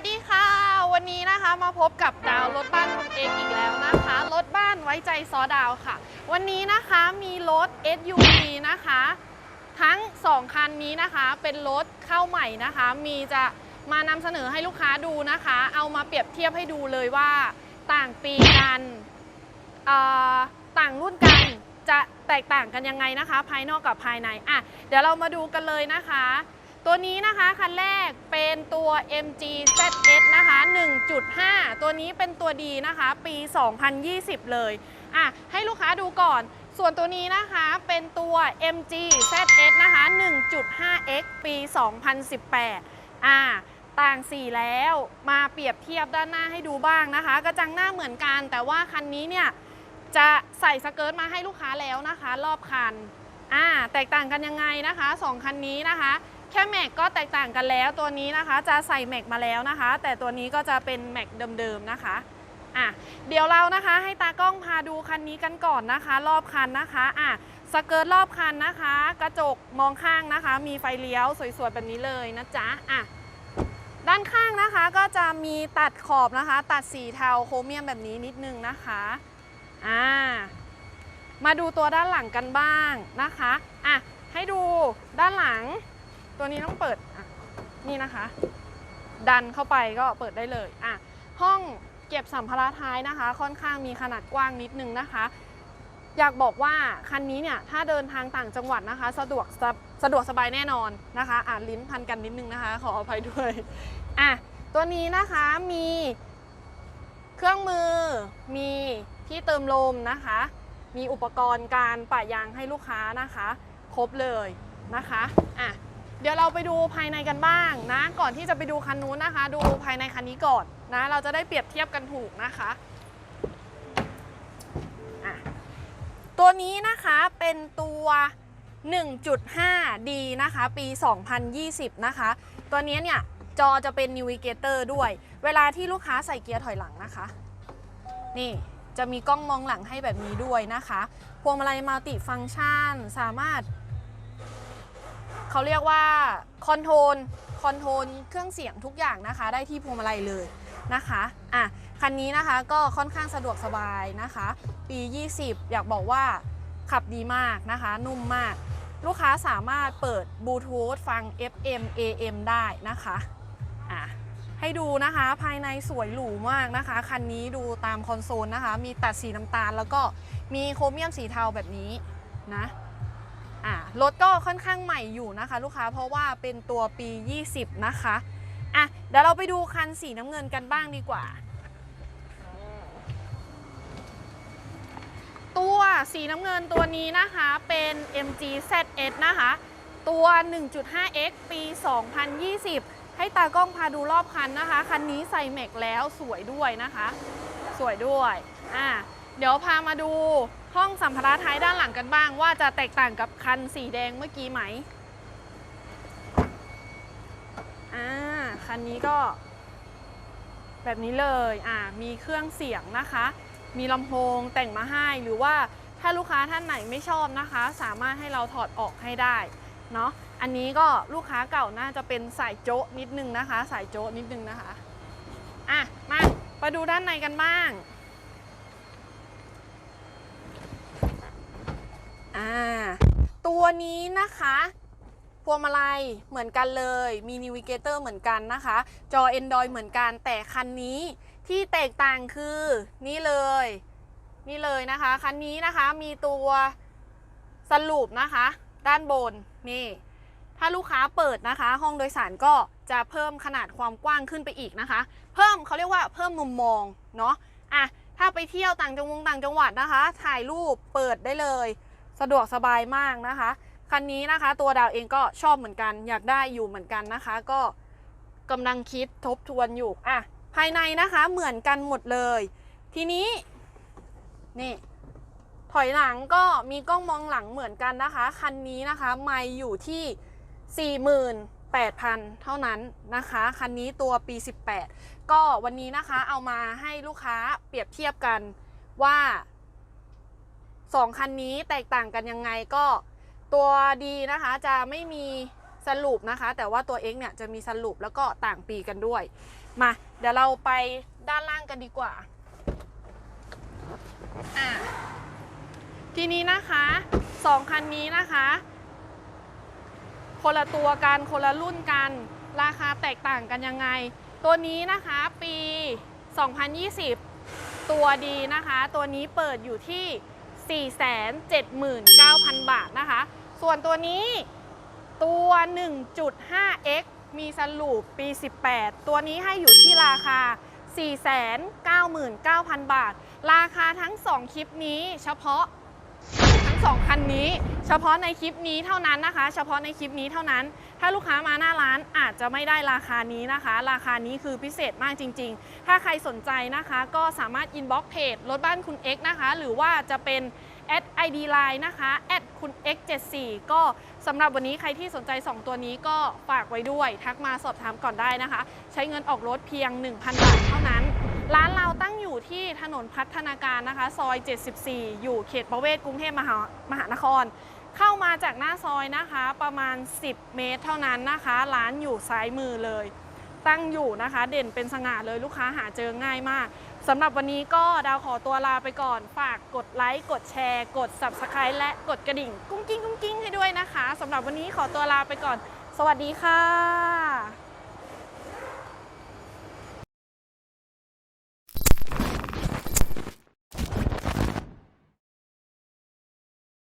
วัสดีค่ะ วันนี้นะคะมาพบกับดาวรถบ้านคุณเองอีกแล้วนะคะรถบ้านไว้ใจซอดาวค่ะ วันนี้นะคะมีรถ SUV นะคะ ทั้ง 2 คันนี้นะคะเป็นรถเข้าใหม่นะคะ มีจะมานำเสนอให้ลูกค้าดูนะคะ เอามาเปรียบเทียบให้ดูเลยว่าต่างปีกันต่างรุ่นกันจะแตกต่างกันยังไงนะคะ ภายนอกกับภายในอะเดี๋ยวเรามาดูกันเลยนะคะ ตัวนี้นะคะ คันแรกเป็นตัว MG ZS นะคะ 1.5 ตัวนี้เป็นตัวดีนะคะ ปี 2020 เลยอะให้ลูกค้าดูก่อน ส่วนตัวนี้นะคะเป็นตัว MG ZS นะคะ 1.5X ปี 2018อ่าต่างสีแล้วมาเปรียบเทียบด้านหน้าให้ดูบ้างนะคะ กระจังหน้าเหมือนกัน แต่ว่าคันนี้เนี่ยจะใส่สเกิร์ตมาให้ลูกค้าแล้วนะคะ รอบคันอ่าแตกต่างกันยังไงนะคะสองคันนี้นะคะ แค่แม็กก็แตกต่างกันแล้ว ตัวนี้นะคะจะใส่แม็กมาแล้วนะคะ แต่ตัวนี้ก็จะเป็นแม็กเดิมๆนะคะอะเดี๋ยวเรานะคะให้ตากล้องพาดูคันนี้กันก่อนนะคะ รอบคันนะคะอะสเกิร์ตรอบคันนะคะ กระจกมองข้างนะคะ มีไฟเลี้ยวสวยๆแบบนี้เลยนะจ๊ะอะด้านข้างนะคะก็จะมีตัดขอบนะคะ ตัดสีเทาโครเมียมแบบนี้นิดนึงนะคะอ่ามาดูตัวด้านหลังกันบ้างนะคะอะให้ดูด้านหลัง ตัวนี้ต้องเปิดนี่นะคะ ดันเข้าไปก็เปิดได้เลยอะห้องเก็บสัมภาระท้ายนะคะ ค่อนข้างมีขนาดกว้างนิดนึงนะคะ อยากบอกว่าคันนี้เนี่ยถ้าเดินทางต่างจังหวัดนะคะ สะดวกสะสะดวกสบายแน่นอนนะคะอ่านลิ้นพันกันนิดนึงนะคะ ขออภัยด้วยอะตัวนี้นะคะมีเครื่องมือมีที่เติมลมนะคะ มีอุปกรณ์การปะยางให้ลูกค้านะคะ ครบเลยนะคะอะ เดี๋ยวเราไปดูภายในกันบ้างนะ ก่อนที่จะไปดูคันนู้นนะคะ ดูภายในคันนี้ก่อนนะ เราจะได้เปรียบเทียบกันถูกนะคะะตัวนี้นะคะเป็นตัว 1.5D นะคะ ปี 2020 นะคะ ตัวนี้เนี่ย จอจะเป็น Navigator ด้วย เวลาที่ลูกค้าใส่เกียร์ถอยหลังนะคะ นี่จะมีกล้องมองหลังให้แบบนี้ด้วยนะคะ พวงมาลัยมัลติฟัง c t ชัน สามารถ เขาเรียกว่าคอนโทรลคอนโทรลเครื่องเสียงทุกอย่างนะคะ ได้ที่พวงมาลัยเลยนะคะอะคันนี้นะคะก็ค่อนข้างสะดวกสบายนะคะ ปี 20 อยากบอกว่าขับดีมากนะคะ นุ่มมาก ลูกค้าสามารถเปิดบลูทูธฟัง FM AM ได้นะคะอะให้ดูนะคะภายในสวยหรูมากนะคะ คันนี้ดูตามคอนโซลนะคะ มีตัดสีน้ำตาล แล้วก็มีโครเมียมสีเทาแบบนี้นะ อ่ารถก็ค่อนข้างใหม่อยู่นะคะ ลูกค้าเพราะว่าเป็นตัวปี 20 นะคะอะเดี๋ยวเราไปดูคันสีน้ำเงินกันบ้างดีกว่า ตัวสีน้ำเงินตัวนี้นะคะเป็น MG ZS นะคะ ตัว 1.5X ปี 2020 ให้ตากล้องพาดูรอบคันนะคะ คันนี้ใส่แม็กแล้วสวยด้วยนะคะ สวยด้วยอะเดี๋ยวพามาดูห้องสัมภาระท้ายด้านหลังกันบ้าง ว่าจะแตกต่างกับคันสีแดงเมื่อกี้ไหมอ่าคันนี้ก็ แบบนี้เลยอ่ามีเครื่องเสียงนะคะ มีลำโพงแต่งมาให้หรือว่าถ้าลูกค้าท่านไหนไม่ชอบนะคะ สามารถให้เราถอดออกให้ได้เนาะอันนี้ก็ลูกค้าเก่าน่าจะเป็นสายโจ๊ะนิดนึงนะคะ สายโจ๊ะนิดนึงนะคะอะมาไปดูด้านในกันบ้าง อ่าตัวนี้นะคะพวงมาลัยเหมือนกันเลย มีนิวิเกเตอร์เหมือนกันนะคะ จอ Android เหมือนกัน แต่คันนี้ที่แตกต่างคือนี่เลย นี่เลยนะคะ คันนี้นะคะมีตัวสรุปนะคะ ด้านบนนี่ ถ้าลูกค้าเปิดนะคะ ห้องโดยสารก็จะเพิ่มขนาดความกว้างขึ้นไปอีกนะคะ เพิ่มเขาเรียกว่าเพิ่มมุมมองเนาะอะถ้าไปเที่ยวต่างจังหวัดต่างจังหวัดนะคะ ถ่ายรูปเปิดได้เลย สะดวกสบายมากนะคะ คันนี้นะคะตัวดาวเองก็ชอบเหมือนกัน อยากได้อยู่เหมือนกันนะคะ ก็กำลังคิดทบทวนอยู่อะภายในนะคะเหมือนกันหมดเลย ทีนี้นี่ถอยหลังก็มีกล้องมองหลังเหมือนกันนะคะ คันนี้นะคะไม่อยู่ที่ 48,000 เท่านั้นนะคะ คันนี้ตัวปี 18 ก็วันนี้นะคะเอามาให้ลูกค้าเปรียบเทียบกันว่า สองคันนี้แตกต่างกันยังไงก็ตัวดีนะคะจะไม่มีสรุปนะคะ แต่ว่าตัว X เนี่ยจะมีสรุปแล้วก็ต่างปีกันด้วย มาเดี๋ยวเราไปด้านล่างกันดีกว่าทีนี้นะคะสองคันนี้นะคะ คนละตัวกันคนละรุ่นกัน ราคาแตกต่างกันยังไง ตัวนี้นะคะปี 2020 ตัวดีนะคะ ตัวนี้เปิดอยู่ที่ 479,000 บาทนะคะ ส่วนตัวนี้ตัว 1.5x มีสรูปปี 18 ตัวนี้ให้อยู่ที่ราคา 499,000 บาท ราคาทั้ง 2 คลิปนี้เฉพาะ งสองคันนี้ เฉพาะในคลิปนี้เท่านั้นนะคะ เฉพาะในคลิปนี้เท่านั้น ถ้าลูกค้ามาหน้าร้านอาจจะไม่ได้ราคานี้นะคะ ราคานี้คือพิเศษมากจริง ๆ ถ้าใครสนใจนะคะ ก็สามารถอินบ็อกเพจรถบ้านคุณ X นะคะ หรือว่าจะเป็นแอด ID Line นะคะแอดคุณ X74 ก็สำหรับวันนี้ใครที่สนใจ 2 ตัวนี้ก็ฝากไว้ด้วย ทักมาสอบถามก่อนได้นะคะ ใช้เงินออกรถเพียง 1,000 บาทเท่านั้น ร้านเราตั้งอยู่ที่ถนนพัฒนาการนะคะ ซอย 74 อยู่เขตประเวศกรุงเทพมหามหานคร เข้ามาจากหน้าซอยนะคะ ประมาณ 10 เมตรเท่านั้นนะคะ ร้านอยู่ซ้ายมือเลย ตั้งอยู่นะคะ เด่นเป็นสง่าเลยลูกค้าหาเจอง่ายมากสำหรับวันนี้ก็ดาวขอตัวลาไปก่อน ฝากกดไลค์ กดแชร์ กด Subscribe และกดกระดิ่ง กุ้งกิ้งกุ้งกิ้งให้ด้วยนะคะสำหรับวันนี้ขอตัวลาไปก่อน สวัสดีค่ะ